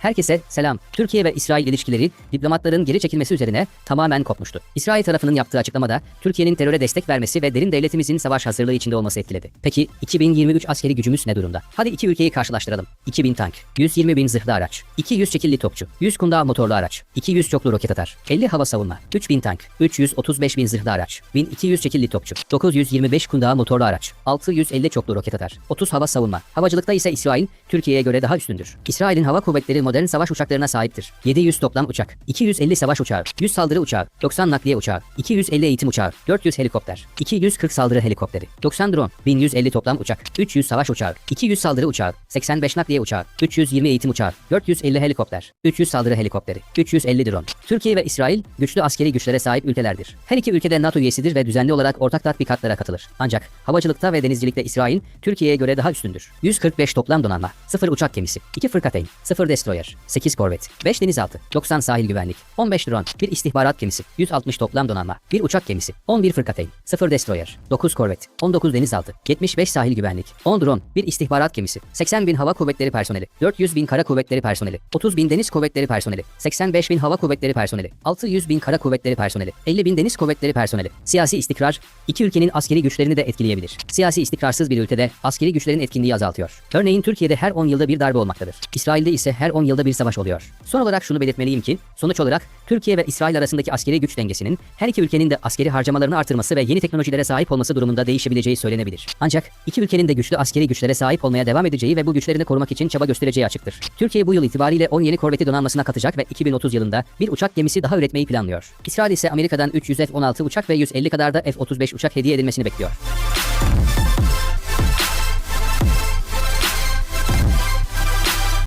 Herkese selam. Türkiye ve İsrail ilişkileri diplomatların geri çekilmesi üzerine tamamen kopmuştu. İsrail tarafının yaptığı açıklamada Türkiye'nin teröre destek vermesi ve derin devletimizin savaş hazırlığı içinde olması etkiledi. Peki 2023 askeri gücümüz ne durumda? Hadi iki ülkeyi karşılaştıralım. 2000 tank, 120 bin zırhlı araç, 200 çekilli topçu, 100 kundağ motorlu araç, 200 çoklu roket atar, 50 hava savunma, 3000 tank, 335 bin zırhlı araç, 1200 çekilli topçu, 925 kundağ motorlu araç, 650 çoklu roket atar, 30 hava savunma. Havacılıkta ise İsrail Türkiye'ye göre daha üstündür. İsrail'in hava kuvvetleri modern savaş uçaklarına sahiptir. 700 toplam uçak, 250 savaş uçağı, 100 saldırı uçağı, 90 nakliye uçağı, 250 eğitim uçağı, 400 helikopter, 240 saldırı helikopteri, 90 drone, 1150 toplam uçak, 300 savaş uçağı, 200 saldırı uçağı, 85 nakliye uçağı, 320 eğitim uçağı, 450 helikopter, 300 saldırı helikopteri, 350 drone. Türkiye ve İsrail güçlü askeri güçlere sahip ülkelerdir. Her iki ülkede NATO üyesidir ve düzenli olarak ortak tatbikatlara katılır. Ancak havacılıkta ve denizcilikte İsrail Türkiye'ye göre daha üstündür. 145 toplam donanma, 0 uçak gemisi, 2 fırkateyn, 0 destroyer, 8 korvet, 5 denizaltı, 90 sahil güvenlik, 15 drone, 1 istihbarat gemisi, 160 toplam donanma, 1 uçak gemisi, 11 fırkateyn, 0 destroyer, 9 korvet, 19 denizaltı, 75 sahil güvenlik, 10 drone, 1 istihbarat gemisi, 80 bin hava kuvvetleri personeli, 400 bin kara kuvvetleri personeli, 30 bin deniz kuvvetleri personeli, 85 bin hava kuvvetleri personeli, 600 bin kara kuvvetleri personeli, 50 bin deniz kuvvetleri personeli. Siyasi istikrar, iki ülkenin askeri güçlerini de etkileyebilir. Siyasi istikrarsız bir ülkede askeri güçlerin etkinliği azaltıyor. Örneğin Türkiye'de her 10 yılda bir darbe olmaktadır. İsrail'de ise her 10 yılda bir savaş oluyor. Son olarak şunu belirtmeliyim ki, sonuç olarak Türkiye ve İsrail arasındaki askeri güç dengesinin her iki ülkenin de askeri harcamalarını artırması ve yeni teknolojilere sahip olması durumunda değişebileceği söylenebilir. Ancak iki ülkenin de güçlü askeri güçlere sahip olmaya devam edeceği ve bu güçlerini korumak için çaba göstereceği açıktır. Türkiye bu yıl itibariyle 10 yeni korveti donanmasına katacak ve 2030 yılında bir uçak gemisi daha üretmeyi planlıyor. İsrail ise Amerika'dan 300 F-16 uçak ve 150 kadar da F-35 uçak hediye edilmesini bekliyor.